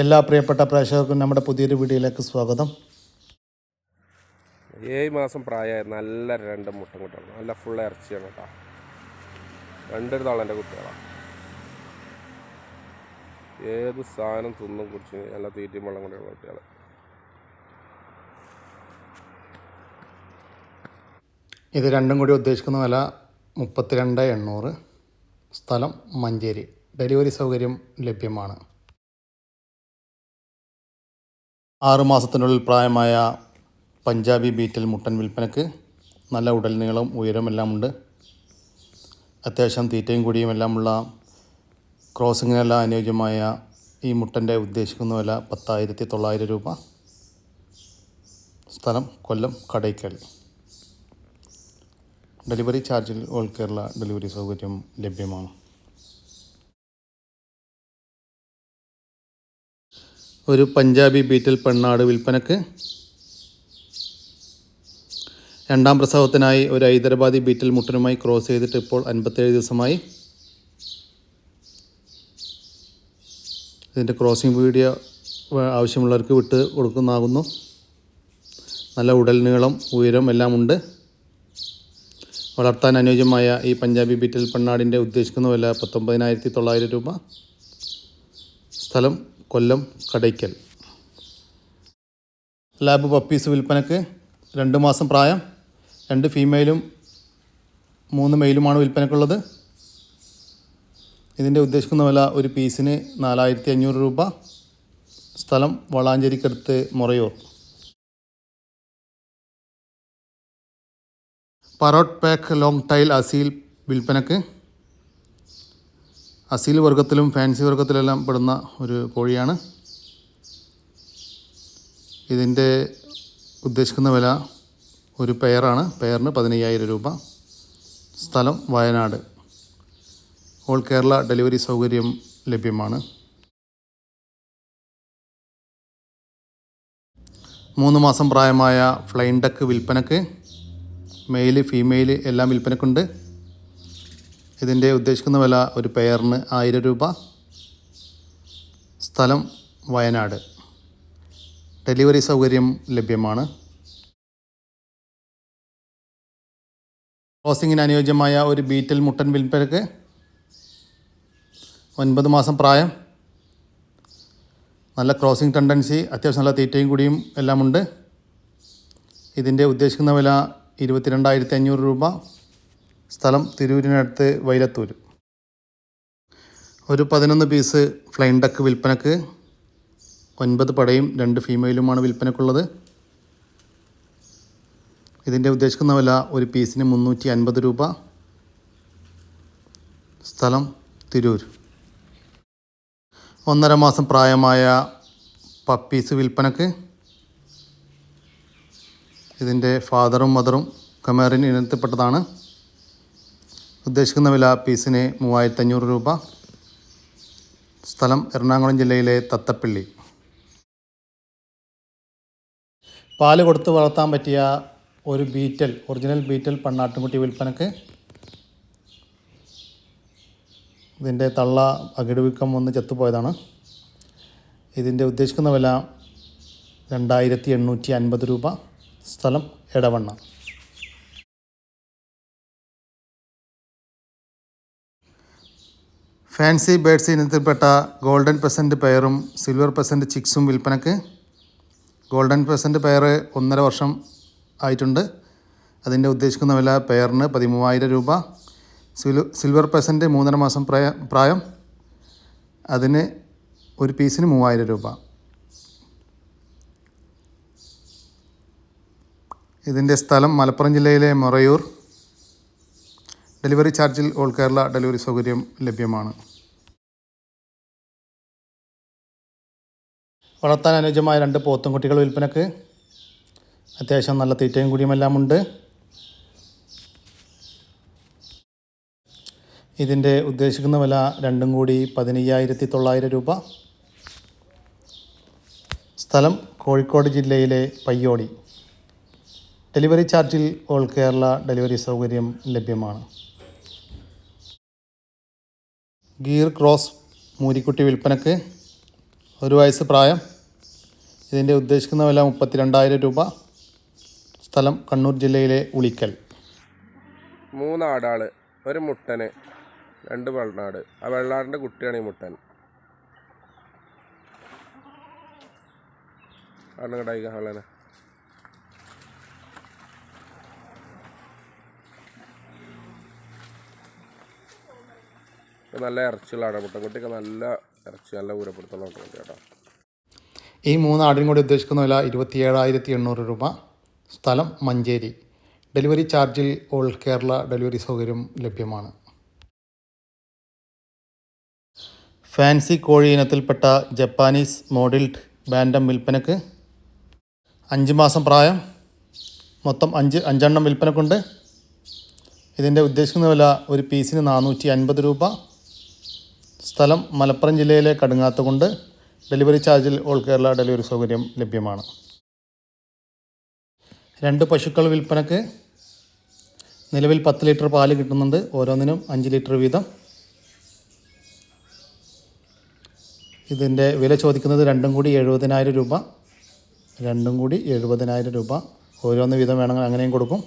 എല്ലാ പ്രിയപ്പെട്ട പ്രേക്ഷകർക്കും നമ്മുടെ പുതിയൊരു വീഡിയോയിലേക്ക് സ്വാഗതം. ഏഴ് മാസം പ്രായമായി നല്ല രണ്ട് മുട്ടൻ കുട്ടികളാണ് നല്ല ഫുൾ ഇറച്ചിയാണ് കേട്ടോ. രണ്ടൊരു തളന്റെ കുട്ടികളാണ് ഏത് സാധനം തിന്നും കുടിച്ച് നല്ല തീറ്റയും വെള്ളം കൊണ്ടുള്ള കുട്ടികൾ ഇത് രണ്ടും കൂടി ഉദ്ദേശിക്കുന്ന വില മുപ്പത്തിരണ്ട് എണ്ണൂറ്. സ്ഥലം മഞ്ചേരി. ഡെലിവറി സൗകര്യം ലഭ്യമാണ്. ആറുമാസത്തിനുള്ളിൽ പ്രായമായ പഞ്ചാബി ബീറ്റൽ മുട്ടൻ വിൽപ്പനക്ക് നല്ല ഉടൽ നീളം ഉയരമെല്ലാം ഉണ്ട് അത്യാവശ്യം തീറ്റയും കുടിയും എല്ലാമുള്ള ക്രോസിങ്ങിനെല്ലാം അനുയോജ്യമായ ഈ മുട്ടന്റെ ഉദ്ദേശിക്കുന്ന വില പത്തായിരത്തി തൊള്ളായിരം രൂപ. സ്ഥലം കൊല്ലം കടയ്ക്കൽ. ഡെലിവറി ചാർജിൽ ഓൾ കേരള ഡെലിവറി സൗകര്യം ലഭ്യമാണ്. ഒരു പഞ്ചാബി ബീറ്റിൽ പെണ്ണാട് വിൽപ്പനക്ക്. രണ്ടാം പ്രസവത്തിനായി ഒരു ഹൈദരാബാദി ബീറ്റിൽ മുട്ടനുമായി ക്രോസ് ചെയ്തിട്ട് ഇപ്പോൾ അൻപത്തേഴ് ദിവസമായി. ഇതിന്റെ ക്രോസിംഗ് വീഡിയോ ആവശ്യമുള്ളവർക്ക് വിട്ട് കൊടുക്കുന്നതാകുന്നു. നല്ല ഉടൽ നീളം ഉയരം എല്ലാം ഉണ്ട് വളർത്താൻ അനുയോജ്യമായ ഈ പഞ്ചാബി ബീറ്റിൽ പെണ്ണാടിന്റെ ഉദ്ദേശിക്കുന്ന വില പത്തൊമ്പതിനായിരത്തി തൊള്ളായിരം രൂപ. സ്ഥലം കൊല്ലം കടയ്ക്കൽ. ലാബ് പപ്പീസ് വിൽപ്പനക്ക് രണ്ട് മാസം പ്രായം. രണ്ട് ഫീമെയിലും മൂന്ന് മെയിലുമാണ് വിൽപ്പനക്കുള്ളത്. ഇതിന്റെ ഉദ്ദേശിക്കുന്ന വില ഒരു പീസിന് നാലായിരത്തി അഞ്ഞൂറ് രൂപ. സ്ഥലം വളാഞ്ചേരിക്കടുത്ത് Morayur. Parrot beak long tail Aseel വിൽപ്പനക്ക് അസീൽ വർഗത്തിലും ഫാൻസി വർഗത്തിലെല്ലാം പെടുന്ന ഒരു കോഴിയാണ്. ഇതിന്റെ ഉദ്ദേശിക്കുന്ന വില ഒരു പെയറാണ്. പെയറിന് പതിനയ്യായിരം രൂപ. സ്ഥലം വയനാട്. ഓൾ കേരള ഡെലിവറി സൗകര്യം ലഭ്യമാണ്. മൂന്ന് മാസം പ്രായമായ ഫ്ലൈൻ ഡക്ക് വിൽപ്പനക്ക്. മെയിൽ ഫീമെയിൽ എല്ലാം വിൽപ്പനക്കുണ്ട്. ഇതിന്റെ ഉദ്ദേശിക്കുന്ന വില ഒരു പെയറിന് ആയിരം രൂപ. സ്ഥലം വയനാട്. ഡെലിവറി സൗകര്യം ലഭ്യമാണ്. ക്രോസിങ്ങിന് അനുയോജ്യമായ ഒരു ബീറ്റൽ മുട്ടൻ വിൽപ്പനക്ക് ഒൻപത് മാസം പ്രായം. നല്ല ക്രോസിംഗ് ടെൻഡൻസി അത്യാവശ്യം നല്ല തീറ്റയും കൂടിയും എല്ലാമുണ്ട്. ഇതിന്റെ ഉദ്ദേശിക്കുന്ന വില ഇരുപത്തിരണ്ടായിരത്തി അഞ്ഞൂറ് രൂപ. സ്ഥലം തിരൂരിനടുത്ത് വൈലത്തൂർ ഒരു പതിനൊന്ന് പീസ് ഫ്ലൈൻ ഡക്ക് വിൽപ്പനക്ക് ഒൻപത് പടയും രണ്ട് ഫീമെയിലുമാണ് വിൽപ്പനക്കുള്ളത്. ഇതിന്റെ ഉദ്ദേശിക്കുന്ന വില ഒരു പീസിന് മുന്നൂറ്റി അൻപത് രൂപ. സ്ഥലം തിരൂർ ഒന്നര മാസം പ്രായമായ പപ്പീസ് വിൽപ്പനക്ക് ഇതിന്റെ ഫാദറും മദറും കമേറിൻ ഇനത്തിൽപ്പെട്ടതാണ്. ഉദ്ദേശിക്കുന്ന വില പീസിന് മൂവായിരത്തി അഞ്ഞൂറ് രൂപ. സ്ഥലം എറണാകുളം ജില്ലയിലെ തത്തപ്പള്ളി. പാൽ കൊടുത്ത് വളർത്താൻ പറ്റിയ ഒരു ബീറ്റൽ ഒറിജിനൽ ബീറ്റൽ പണ്ണാട്ടുംകുട്ടി വിൽപ്പനക്ക് ഇതിന്റെ തള്ള അകിടുവിക്കം വന്ന് ചത്തുപോയതാണ്. ഇതിന്റെ ഉദ്ദേശിക്കുന്ന വില രണ്ടായിരത്തി എണ്ണൂറ്റി അൻപത് രൂപ. സ്ഥലം എടവണ്ണ. ഫാൻസി ബേഡ്സ് ഇനത്തിൽപ്പെട്ട ഗോൾഡൻ പെസന്റ് പെയറും സിൽവർ പെസന്റ് ചിക്സും വിൽപ്പനക്ക് ഗോൾഡൻ പെസന്റ് പെയർ ഒന്നര വർഷം ആയിട്ടുണ്ട്. അതിന്റെ ഉദ്ദേശിക്കുന്ന വില പെയറിന് പതിമൂവായിരം രൂപ. സിൽവർ പെസന്റ് മൂന്നര മാസം പ്രായ പ്രായം. അതിന് ഒരു പീസിന് മൂവായിരം രൂപ. ഇതിന്റെ സ്ഥലം മലപ്പുറം ജില്ലയിലെ മൊറയൂർ. ഡെലിവറി ചാർജിൽ ഓൾ കേരള ഡെലിവറി സൗകര്യം ലഭ്യമാണ്. വളർത്താൻ അനുയോജ്യമായ രണ്ട് പോത്തും കുട്ടികൾ വിൽപ്പനക്ക്. അത്യാവശ്യം നല്ല തീറ്റയും കൂടിയുമെല്ലാം ഉണ്ട്. ഇതിന്റെ ഉദ്ദേശിക്കുന്ന വില രണ്ടും കൂടി പതിനയ്യായിരത്തി തൊള്ളായിരം രൂപ. സ്ഥലം കോഴിക്കോട് ജില്ലയിലെ പയ്യോടി ഡെലിവറി ചാർജിൽ ഓൾ കേരള ഡെലിവറി സൗകര്യം ലഭ്യമാണ്. ഗീർ ക്രോസ് മൂരിക്കുട്ടി വിൽപ്പനക്ക്. ഒരു വയസ്സ് പ്രായം. ഇതിന്റെ ഉദ്ദേശിക്കുന്ന വില മുപ്പത്തി രണ്ടായിരം രൂപ. സ്ഥലം കണ്ണൂർ ജില്ലയിലെ ഉളിക്കൽ. മൂന്നാടാൾ ഒരു മുട്ടന് രണ്ട് വെള്ളാട് ആ വെള്ളാടിന്റെ കുട്ടിയാണ് ഈ മുട്ടൻ. നല്ല ഇറച്ചിയുള്ള ആടാ നല്ല ഇറച്ചി നല്ല ഊരപ്പെടുത്തുള്ള മുട്ടൻകുട്ടി കേട്ടോ ഈ മൂന്നാടിനും കൂടി ഉദ്ദേശിക്കുന്ന വില ഇരുപത്തി ഏഴായിരത്തി എണ്ണൂറ് രൂപ. സ്ഥലം മഞ്ചേരി. ഡെലിവറി ചാർജിൽ ഓൾ കേരള ഡെലിവറി സൗകര്യം ലഭ്യമാണ്. ഫാൻസി കോഴി ഇനത്തിൽപ്പെട്ട ജപ്പാനീസ് മോഡിൽഡ് ബാൻഡം വിൽപ്പനക്ക് അഞ്ച് മാസം പ്രായം. മൊത്തം അഞ്ച് അഞ്ചെണ്ണം വിൽപ്പനക്കുണ്ട്. ഇതിന്റെ ഉദ്ദേശിക്കുന്ന വില ഒരു പീസിന് നാനൂറ്റി അൻപത് രൂപ. സ്ഥലം മലപ്പുറം ജില്ലയിലെ കടുങ്ങാത്തുകൊണ്ട്. ഡെലിവറി ചാർജിൽ ഓൾ കേരള ഡെലിവറി സൗകര്യം ലഭ്യമാണ്. രണ്ട് പശുക്കൾ വിൽപ്പനക്ക് നിലവിൽ പത്ത് ലിറ്റർ പാൽ കിട്ടുന്നുണ്ട്. ഓരോന്നിനും അഞ്ച് ലിറ്റർ വീതം. ഇതിന്റെ വില ചോദിക്കുന്നത് രണ്ടും കൂടി എഴുപതിനായിരം രൂപ. രണ്ടും കൂടി എഴുപതിനായിരം രൂപ. ഓരോന്ന് വീതം വേണമെങ്കിൽ അങ്ങനെയും കൊടുക്കും.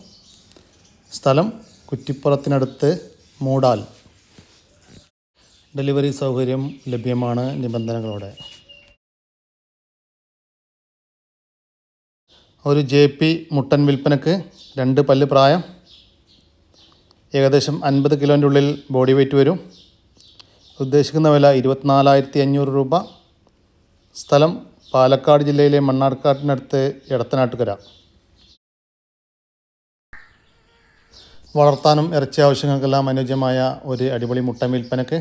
സ്ഥലം കുറ്റിപ്പുറത്തിനടുത്ത് മൂടാൽ. ഡെലിവറി സൗകര്യം ലഭ്യമാണ് നിബന്ധനകളോടെ. ഒരു ജെ പി മുട്ടൻ വിൽപ്പനക്ക് രണ്ട് പല്ല് പ്രായം. ഏകദേശം അൻപത് കിലോന്റെ ഉള്ളിൽ ബോഡി വെയ്റ്റ് വരും. ഉദ്ദേശിക്കുന്ന വില ഇരുപത്തിനാലായിരത്തി അഞ്ഞൂറ് രൂപ. സ്ഥലം പാലക്കാട് ജില്ലയിലെ മണ്ണാർക്കാട്ടിനടുത്ത് എടത്തനാട്ടുകര. വളർത്താനും ഇറച്ചി ആവശ്യങ്ങൾക്കെല്ലാം അനുയോജ്യമായ ഒരു അടിപൊളി മുട്ടൻ വിൽപ്പനക്ക്.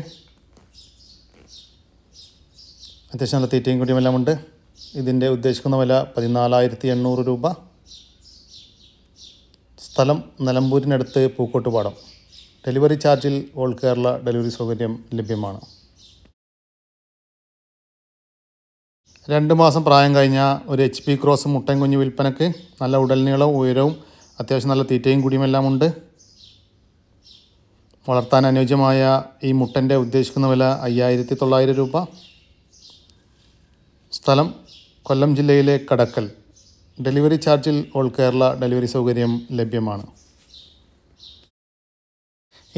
അത്യാവശ്യം നല്ല തീറ്റയും കുടിയുമെല്ലാം ഉണ്ട് ഇതിന്റെ ഉദ്ദേശിക്കുന്ന വില പതിനാലായിരത്തി എണ്ണൂറ് രൂപ. സ്ഥലം നിലമ്പൂരിനടുത്ത് പൂക്കോട്ടുപാടം. ഡെലിവറി ചാർജിൽ ഓൾ കേരള ഡെലിവറി സൗകര്യം ലഭ്യമാണ്. രണ്ട് മാസം പ്രായം കഴിഞ്ഞ ഒരു എച്ച് പി ക്രോസ് മുട്ടൻ കുഞ്ഞു വിൽപ്പനക്ക് നല്ല ഉടൽനീളവും ഉയരവും അത്യാവശ്യം നല്ല തീറ്റയും കുടിയുമെല്ലാം ഉണ്ട് വളർത്താൻ അനുയോജ്യമായ ഈ മുട്ടന്റെ ഉദ്ദേശിക്കുന്ന വില അയ്യായിരത്തി തൊള്ളായിരം രൂപ. സ്ഥലം കൊല്ലം ജില്ലയിലെ കടക്കൽ. ഡെലിവറി ചാർജിൽ ഓൾ കേരള ഡെലിവറി സൗകര്യം ലഭ്യമാണ്.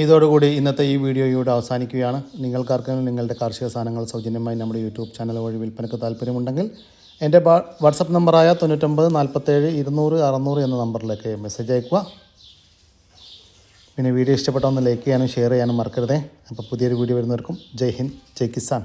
ഇതോടുകൂടി ഇന്നത്തെ ഈ വീഡിയോ ഇവിടെ അവസാനിക്കുകയാണ്. നിങ്ങൾക്കാർക്കെങ്കിലും നിങ്ങളുടെ കാർഷിക സാധനങ്ങൾ സൗജന്യമായി നമ്മുടെ യൂട്യൂബ് ചാനൽ വഴി വിൽപ്പനയ്ക്ക് താല്പര്യമുണ്ടെങ്കിൽ എന്റെ വാട്സപ്പ് നമ്പറായ തൊണ്ണൂറ്റൊമ്പത് നാൽപ്പത്തേഴ് ഇരുന്നൂറ് അറുന്നൂറ് എന്ന നമ്പറിലേക്ക് മെസ്സേജ് അയക്കുക പിന്നെ വീഡിയോ ഇഷ്ടപ്പെട്ട ഒന്ന് ലൈക്ക് ചെയ്യാനും ഷെയർ ചെയ്യാനും മറക്കരുതേ. അപ്പോൾ പുതിയൊരു വീഡിയോ വരുന്നവർക്കും ജയ് ഹിന്ദ് ജയ് കിസാൻ.